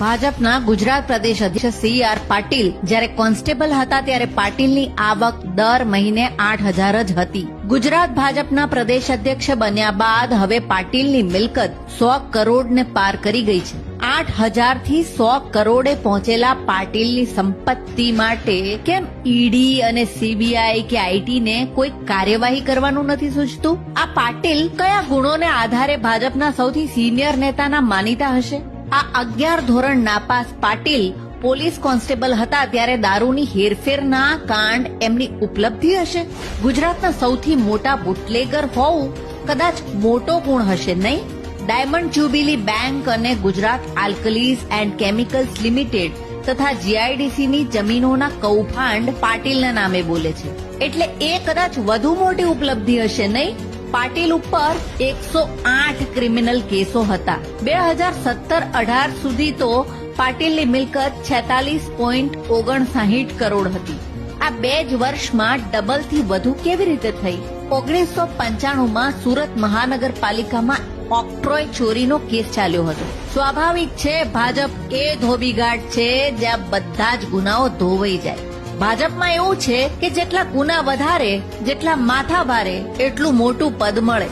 ભાજપના ગુજરાત પ્રદેશ અધ્યક્ષ C R Patil જ્યારે કોન્સ્ટેબલ હતા ત્યારે પાટીલની આવક દર મહિને આઠ હજાર જ હતી. ગુજરાત ભાજપના પ્રદેશ અધ્યક્ષ બન્યા બાદ હવે પાટીલની મિલકત સો કરોડને પાર કરી ગઈ છે. આઠ હજારથી સો કરોડે પહોંચેલા પાટીલની સંપત્તિ માટે કેમ ઈડી અને સીબીઆઈ કે આઈટી ને કોઈ કાર્યવાહી કરવાનું નથી સૂચતું? આ પાટીલ કયા ગુણોને આધારે ભાજપના સૌથી સિનિયર નેતાના માનીતા હશે? આ અગિયાર ધોરણ નાપાસ પાટીલ પોલીસ કોન્સ્ટેબલ હતા ત્યારે દારૂની હેરફેરના કાંડ એમની ઉપલબ્ધિ હશે. ગુજરાતના સૌથી મોટા બુટલેગર હોવું કદાચ મોટો ગુણ હશે નહીં. ડાયમંડ જ્યુબિલી બેંક અને Gujarat alkalies and chemicals limited તથા જીઆઈડીસીની જમીનોના કૌભાંડ પાટીલના નામે બોલે છે. એટલે એ કદાચ વધુ મોટી ઉપલબ્ધિ હશે નહીં? પાટીલ ઉપર એકસો આઠ ક્રિમિનલ કેસો હતા. બે હજાર સત્તર અઢાર સુધી તો પાટીલની મિલકત છેતાલીસ પોઈન્ટ ઓગણસાહીઠ કરોડ હતી. આ બે જ વર્ષમાં ડબલથી વધુ કેવી રીતે થઈ? ઓગણીસો પંચાણું માં સુરત મહાનગરપાલિકામાં ઓક્ટ્રોય ચોરીનો કેસ ચાલ્યો હતો. સ્વાભાવિક છે, ભાજપ એ ધોબીઘાટ છે, જ્યાં બધા જ ગુનાઓ ધોવાઈ જાય. ભાજપમાં એવું છે કે જેટલા ગુના વધારે જેટલા માથા ભારે એટલું મોટું પદ મળે.